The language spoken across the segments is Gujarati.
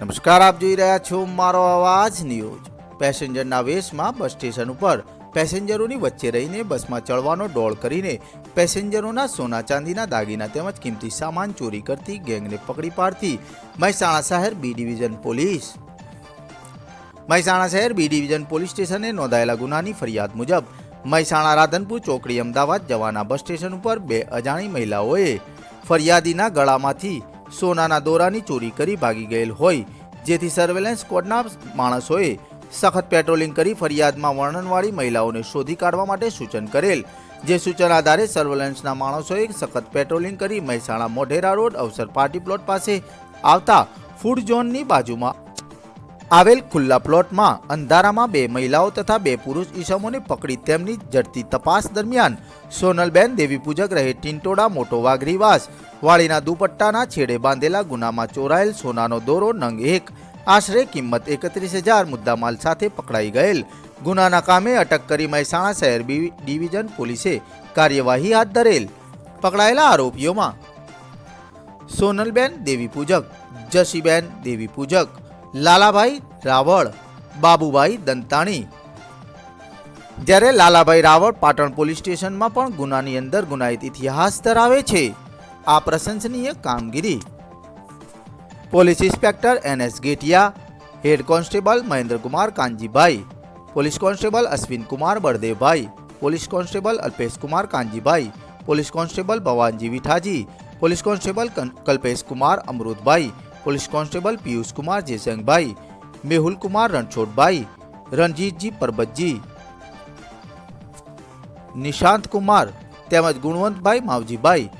નમસ્કાર, આપ જોઈ રહ્યા છો મારો અવાજ ન્યૂઝ. પેસેન્જરના વેશમાં બસ સ્ટેશન ઉપર પેસેન્જરોની વચ્ચે રહીને બસમાં ચડવાનો ડોળ કરીને પેસેન્જરોના સોના ચાંદીના દાગીના તેમજ કિંમતી સામાન ચોરી કરતી ગેંગને પકડી પાડતી મહેસાણા શહેર બી ડિવિઝન પોલીસ. મહેસાણા શહેર બી ડિવિઝન પોલીસ સ્ટેશને નોંધાયેલા ગુનાની ફરિયાદ મુજબ મહેસાણા રાધનપુર ચોકડી અમદાવાદ જવાના બસ સ્ટેશન ઉપર બે અજાણી મહિલાઓએ ફરિયાદીના ગળામાંથી સોનાના દોરાની ચોરી કરી ભાગી ગયેલ હોય, જેથી સર્વેલન્સ સ્ક્વોડના માણસોએ સખત પેટ્રોલિંગ કરી ફરિયાદમાં વર્ણનવાળી મહિલાઓને શોધી કાઢવા માટે સૂચન કરેલ, જે સૂચન આધારે સર્વેલન્સના માણસોએ સખત પેટ્રોલિંગ કરી Mehsana Modhera road Avsar party plot પાસે આવતા ફૂડ ઝોનની બાજુમાં આવેલ ખુલ્લા પ્લોટમાં અંધારામાં બે મહિલાઓ તથા બે પુરુષ ઈસમોને પકડી તેમની ઝડપી તપાસ દરમિયાન સોનલબેન દેવી પૂજક રહે ટિંટોડા મોટો વાઘરીવાસ વાળીના દુપટ્ટાના છેડે બાંધેલા ગુનામાં ચોરાયેલ સોનાનો દોરો નંગ એક. આશરે કિંમત એકત્રીસ હજાર મુદ્દામાલ સાથે પકડાઈ ગયેલ. ગુનાના કામે અટક કરી મહેસાણા શહેર ડિવિઝન પોલીસે કાર્યવાહી હાથ ધરેલ. પકડાયેલા આરોપીઓમાં સોનલબેન દેવી પૂજક જશીબેન દેવી પૂજક લાલાભાઈ રાવળ, બાબુભાઈ દંતાણી. જ્યારે લાલાભાઈ રાવળ પાટણ પોલીસ સ્ટેશનમાં પણ ગુનાની અંદર ગુનાહિત ઇતિહાસ ધરાવે છે, આ પ્રશંસનીય કામગીરી. Police inspector N S Getiya, head constable Mahendrakumar Kanjibhai, police constable Ashwin Kumar Baldevbhai, police constable Alpesh Kumar Kanjibhai, police constable Bhavanji Vithaji, police constable કન- કલ્પેશ કુમાર અમૃતભાઈ પોલીસ કોન્સ્ટેબલ પિયુષ કુમાર જેસંગભાઈ મેહુલ કુમાર રણછોડભાઈ રણજીતજી પરબતજી નિશાંત કુમાર તેમજ ગુણવંતભાઈ માવજીભાઈ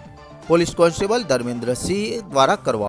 પોલીસ કોન્સ્ટેબલ ધર્મેન્દ્રસિંહ દ્વારા કરવા